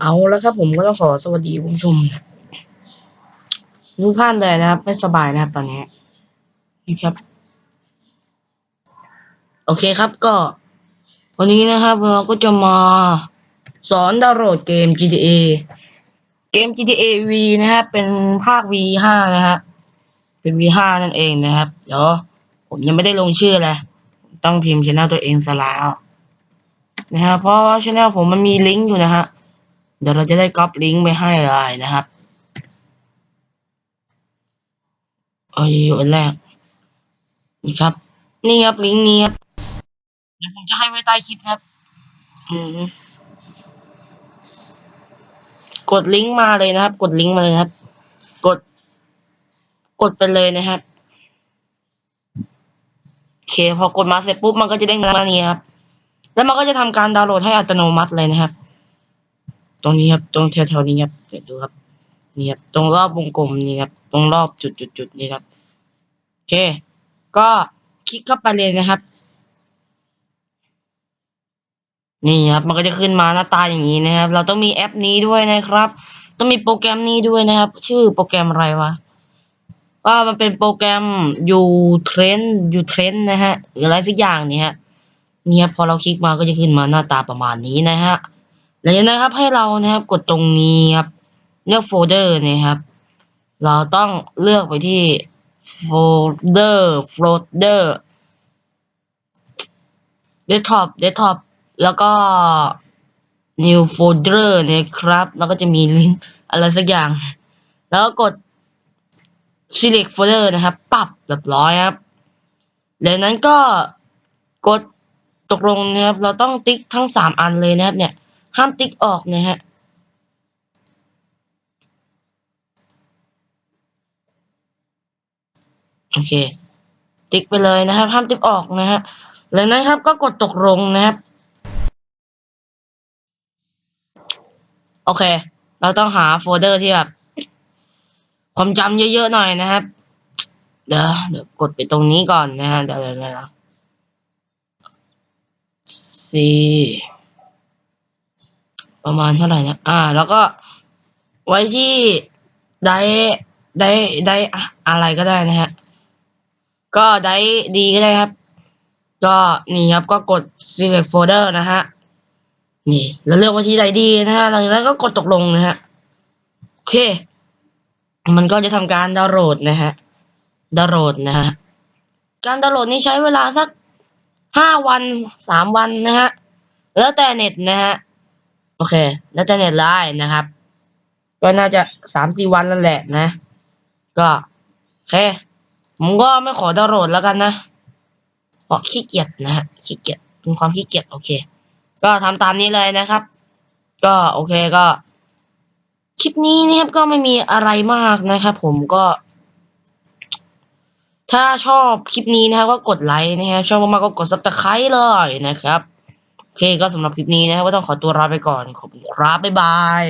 เอาแล้วครับผมก็ต้องขอสวัสดีคุณผู้ชมทุกท่านเลยนะครับ ไม่สบายนะครับตอนนี้นะครับ โอเคครับก็ วันนี้นะครับ เราก็จะมาสอนดาวน์โหลดเกม GTA เกม GTA V นะครับ เป็นภาค V5 นะฮะเป็น V5 นั่นเองนะครับ เดี๋ยวผมยังไม่ได้ลงชื่อเลยต้องพิมพ์ช anel ตัวเองซะแล้วนะฮะเพราะว่าช anel ผมมันมีลิงก์อยู่นะฮะ เดี๋ยวเราจะได้ก๊อปลิงก์ไปให้เลยนะครับเอาอยู่อันแรกนี่ครับ นี่ครับลิงก์นี้ครับเดี๋ยวผมจะให้ไว้ใต้คลิปครับ อืมกดลิงก์มาเลยนะครับ กดลิงก์มาเลยครับ กด กดไปเลยนะครับโอเค พอกดมาเสร็จปุ๊บมันก็จะได้เงินมาเนี้ครับ แล้วมันก็จะทำการดาวน์โหลดให้อัตโนมัติเลยนะครับ ตรงนี้ครับ ตรงแถวๆนี้ครับเดี๋ยวดูครับนี่ครับตรงรอบวงกลมนี่ครับตรงรอบจุดๆๆนี่ครับโอเค ก็คลิกเข้าไปเลยนะครับ นี่ครับ มันก็จะขึ้นมาหน้าตาอย่างนี้นะครับ เราต้องมีแอปนี้ด้วยนะครับ ต้องมีโปรแกรมนี้ด้วยนะครับ ชื่อโปรแกรมอะไรวะว่ามันเป็นโปรแกรมยูเทรนยูเทรนนะฮะหรืออะไรสักอย่างเนี่ยฮะเนี่ยพอเราคลิกมาก็จะขึ้นมาหน้าตาประมาณนี้นะฮะ หลังจากนั้นครับให้เรานะครับกดตรงนี้ครับเลือกโฟลเดอร์นะครับ เราต้องเลือกไปที่โฟลเดอร์โฟลเดอร์เดสก์ท็อปเดสก์ท็อปแล้วก็ new folder นะครับ แล้วก็จะมีลิงก์อะไรสักอย่าง แล้วก็กด select folder นะครับ ปรับเรียบร้อยครับจากนั้นก็กดตกลงนะครับ เราต้องติ๊กทั้งสามอันเลยนะครับเนี่ย ห้ามติ๊กออกนะฮะโอเค ติ๊กไปเลยนะครับ ห้ามติ๊กออกนะฮะจากนั้นครับ ก็กดตกลงนะครับ โอเค เราต้องหาโฟลเดอร์ที่แบบความจำเยอะๆหน่อยนะครับ เดี๋ยวเดี๋ยวกดไปตรงนี้ก่อนนะฮะเดี๋ยวเดี๋ยวเดี๋ยว C ประมาณเท่าไหร่นะ อ่า แล้วก็ไว้ที่ได้ได้ได้อะไรก็ได้นะฮะ ก็ได้ดีก็ได้ครับ ก็นี่ครับก็กด select folder นะฮะ นี่ แล้วเลือกไว้ที่ใดดีนะฮะหลังจากนั้นก็กดตกลงนะฮะ โอเค มันก็จะทำการดาวน์โหลดนะฮะ ดาวน์โหลดนะฮะ การดาวน์โหลดนี่ใช้เวลาสักห้าวันสามวันนะฮะ แล้วแต่เน็ตนะฮะ โอเค แล้วแต่เน็ตไลน์นะครับ ก็น่าจะสามสี่วันแล้วแหละนะ ก็โอเค ผมก็ไม่ขอดาวน์โหลดแล้วกันนะเพราะขี้เกียจนะฮะขี้เกียจเป็นความขี้เกียจโอเค ก็ทำตามนี้เลยนะครับ ก็โอเคก็คลิปนี้นะครับก็ไม่มีอะไรมากนะครับ ผมก็ ถ้าชอบคลิปนี้นะครับก็กดไลค์นะครับชอบมากๆก็กดซับสไครต์เลยนะครับ โอเคก็สำหรับคลิปนี้นะครับก็ต้องขอตัวลาไปก่อนขอบคุณครับบ๊ายบาย